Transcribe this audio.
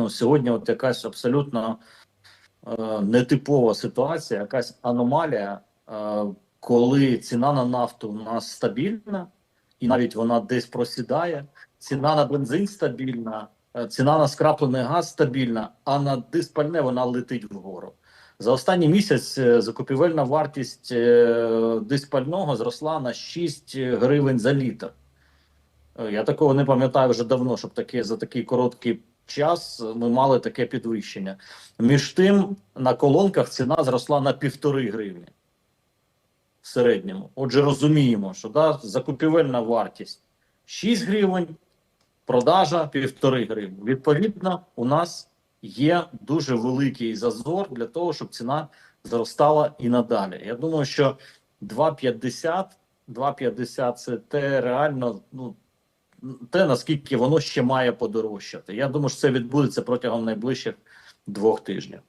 ну, сьогодні от якась абсолютно е, нетипова ситуація, якась аномалія, е, коли ціна на нафту у нас стабільна, і навіть вона десь просідає. Ціна на бензин стабільна, е, ціна на скраплений газ стабільна, а на диспальне вона летить вгору. За останній місяць е, закупівельна вартість е, диспального зросла на 6 гривень за літр. Е, Я такого не пам'ятаю вже давно, щоб таке за такий короткий час ми мали таке підвищення. Між тим, на колонках ціна зросла на півтори гривні в середньому. Отже, розуміємо, що да, закупівельна вартість 6 гривень, продажа півтори гривні. Відповідно, у нас є дуже великий зазор для того, щоб ціна зростала і надалі. Я думаю, що 2,50 2,50 це те реально, ну те наскільки воно ще має подорожчати. Я думаю, що це відбудеться протягом найближчих двох тижнів.